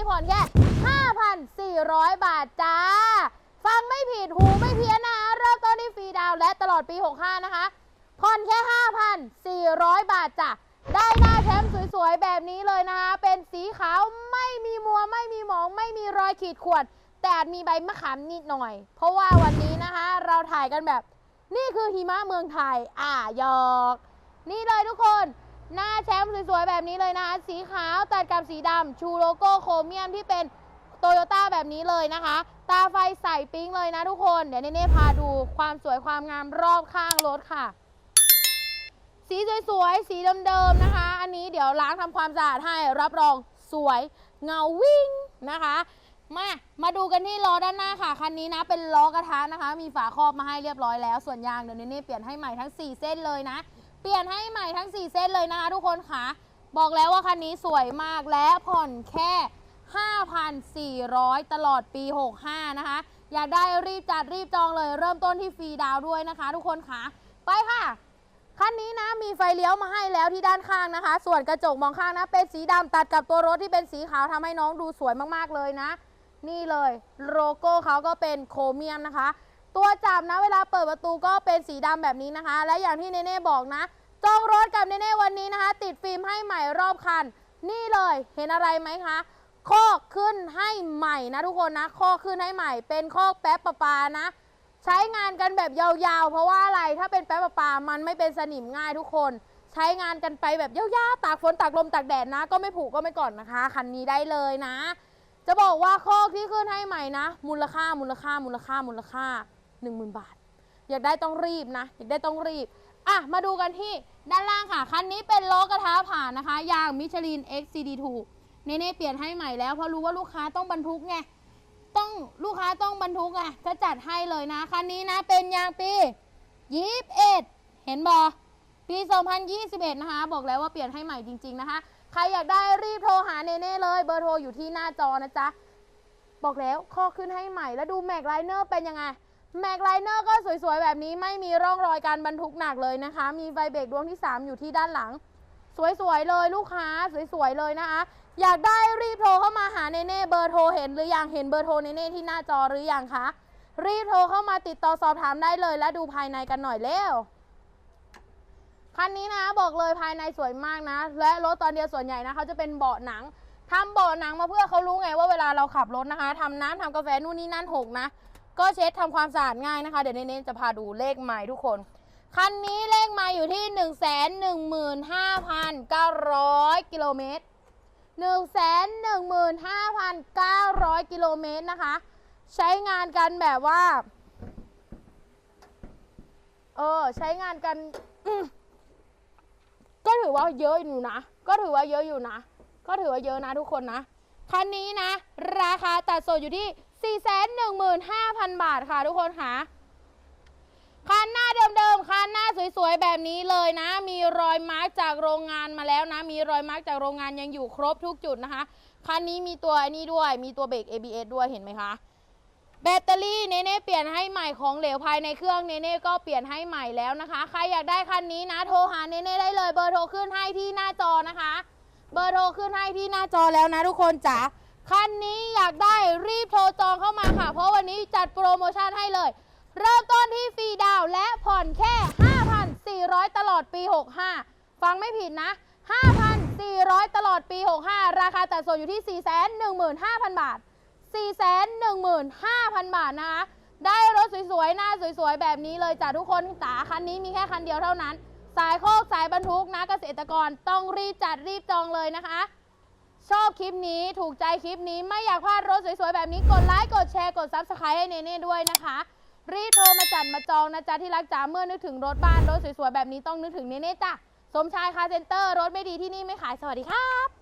นี้ผ่อนแค่ 5,400 บาทจ้า ฟังไม่ผิดหูไม่เพี้ยนนะเริ่มต้นที่ฟรีดาวและตลอดปี 65 นะคะ ผ่อนแค่ 5,400 บาทจ้ะ ได้หน้าแชมป์สวยๆ แบบนี้เลยนะคะ เป็นสีขาวไม่มีมัวไม่มีหมอง ไม่มีรอยขีดข่วน แต่มีใบมะขามนิดหน่อย เพราะว่าวันนี้นะคะ เราถ่ายกันแบบ นี่คือหิมะเมืองไทย อ่ายอก นี่เลยทุกคน หน้าแชมป์สวยๆ แบบนี้เลยนะคะ สีขาวตัดกับสีดำชูโลโก้โครเมียมที่เป็นโตโยต้าแบบนี้เลยนะคะ ตาไฟใส่ปิ๊งเลยนะทุกคน เดี๋ยวเน่ๆพาดูความสวยความงามรอบข้างรถค่ะ สีสวยๆ สีเดิมๆนะคะ อันนี้เดี๋ยวล้างทำความสะอาดให้รับรองสวยเงาวิ่งนะคะมามาดูกันที่ล้อด้านหน้าค่ะ คันนี้นะเป็นล้อกระทะนะคะ มีฝาครอบมาให้เรียบร้อยแล้ว ส่วนยางเดี๋ยวเน่เปลี่ยนให้ใหม่ทั้ง 4 เส้นเลยนะ เปลี่ยนให้ใหม่ทั้ง 4เส้นเลยนะคะทุกคนค่ะ บอกแล้วว่าคันนี้สวยมากและผ่อนแค่ 5,400 ตลอดปี 65 นะคะ อยากได้รีบจัดรีบจองเลย เริ่มต้นที่ฟรีดาวด้วยนะคะ ทุกคนค่ะ ไปค่ะ คันนี้นะมีไฟเลี้ยวมาให้แล้วที่ด้านข้างนะคะ ส่วนกระจกมองข้างนะ เป็นสีดำตัดกับตัวรถที่เป็นสีขาวทำให้น้องดูสวยมากๆเลยนะ นี่เลยโลโก้เขาก็เป็นโครเมียมนะคะ ตัวจับนะเวลาเปิดประตูก็เป็นสีดำแบบนี้นะคะ และอย่างที่เนเน่บอกนะ จองรถกับเนเน่วันนี้นะคะ ติดฟิล์มให้ใหม่รอบคัน นี่เลยเห็นอะไรไหมคะคอกขึ้นให้ใหม่นะทุกคนนะคอกขึ้นให้ใหม่ เป็นคอกแป๊บประปานะ ใช้งานกันแบบยาวๆ เพราะว่าอะไรถ้าเป็นแป๊บประปามันไม่เป็นสนิมง่ายทุกคน ใช้งานกันไปแบบยาวๆตากฝนตากลมตากแดดนะ ก็ไม่ผูกก็ไม่ก่อนนะคะคันนี้ได้เลยนะ จะบอกว่าคอกที่ขึ้นให้ใหม่นะ มูลค่ามูลค่ามูลค่ามูลค่า 10,000 บาท อยากได้ต้องรีบนะ อยากได้ต้องรีบ อะ มาดูกันที่ด้านล่างค่ะ คันนี้เป็นล้อกระทะผ่านนะคะ ยางมิชลิน XCD2 เนเน่เปลี่ยนให้ใหม่แล้วเพราะรู้ว่าลูกค้าต้องบรรทุกไง ต้องลูกค้าต้องบรรทุกอะจะจัดให้เลยนะ คันนี้นะเป็นยางปี21เห็นบอปี 2021 นะคะ บอกแล้วว่าเปลี่ยนให้ใหม่จริง ๆ นะคะ ใครอยากได้รีบโทรหาเนเน่เลย เบอร์โทรอยู่ที่หน้าจอนะจ๊ะ บอกแล้วข้อขึ้นให้ใหม่แล้วดูแม็กไลเนอร์เป็นยังไง แม็กไลเนอร์ก็สวยๆ แบบนี้ไม่มีร่องรอยการบรรทุกหนักเลยนะคะ มีไฟเบรกดวงที่ 3 อยู่ที่ด้านหลัง สวยๆ เลยลูกค้าสวยๆ เลยนะคะ อยากได้รีบโทรเข้ามาหาเนเน่เบอร์โทรเห็นหรือยังเห็นเบอร์โทรเนเน่ที่หน้าจอหรือยังคะ รีบโทรเข้ามาติดต่อสอบถามได้เลย และดูภายในกันหน่อยเร็วคันนี้นะบอกเลยภายในสวยมากนะ และรถตอนเดียวส่วนใหญ่นะเขาจะเป็นเบาะหนังทำเบาะหนังมาเพื่อเขารู้ไงว่าเวลาเราขับรถนะคะทำน้ำทำกาแฟนู่นนี่นั่นหกนะ ก็เช็ดทำความสะอาดง่ายนะคะ เดี๋ยวเน้นๆจะพาดูเลขไมล์ทุกคน คันนี้เลขไมล์อยู่ที่ 1 1 5 9 0 0 กิโลเมตร 115,900 กิโลเมตรนะคะ ใช้งานกันแบบว่า เออ ใช้งานกัน ก็ถือว่าเยอะอยู่นะ ก็ถือว่าเยอะอยู่นะ ก็ถือว่าเยอะนะทุกคนนะ คันนี้นะ ราคาตัดสดอยู่ที่ 415,000 บาทค่ะทุกคนค่ะคันหน้าเดิมๆคันหน้าสวยๆแบบนี้เลยนะ มีรอยมาร์กจากโรงงานมาแล้วนะ มีรอยมาร์กจากโรงงานยังอยู่ครบทุกจุดนะคะคันนี้มีตัวนี้ด้วย มีตัวเบรก ABS ด้วยเห็นไหมคะแบตเตอรี่เนเน่เปลี่ยนให้ใหม่ของเหลวภายในเครื่องเนเน่ก็เปลี่ยนให้ใหม่แล้วนะคะ ใครอยากได้คันนี้นะโทรหาเนเน่ได้เลยเบอร์โทรขึ้นให้ที่หน้าจอนะคะ เบอร์โทรขึ้นให้ที่หน้าจอแล้วนะทุกคนจ๋า คันนี้อยากได้รีบโทรจองเข้ามาค่ะ เพราะวันนี้จัดโปรโมชั่นให้เลย เริ่มต้นที่ฟรีดาวและผ่อนแค่ 5,400 ตลอดปี 65 ฟังไม่ผิดนะ 5,400 ตลอดปี 65 ราคาตัดส่วนอยู่ที่ 415,000 บาท 415,000 บาทนะคะ ได้รถสวยๆ หน้าสวยๆ แบบนี้เลยจ้ะทุกคนจ๋าคันนี้มีแค่คันเดียวเท่านั้น สายโคกสายบรรทุกนะเกษตรกรต้องรีบจัดรีบจองเลยนะคะ คลิปนี้ถูกใจคลิปนี้ไม่อยากพลาดรถสวยๆ แบบนี้กดไลค์กดแชร์กดซับสไครต์ให้เนเน่ด้วยนะคะ รีบโทรมาจัดมาจองนะจ๊ะที่รักจ๋าเมื่อนึกถึงรถบ้านรถสวยๆแบบนี้ต้องนึกถึงเนเน่จ้ะสมชายคาร์เซ็นเตอร์รถไม่ดีที่นี่ไม่ขายสวัสดีครับ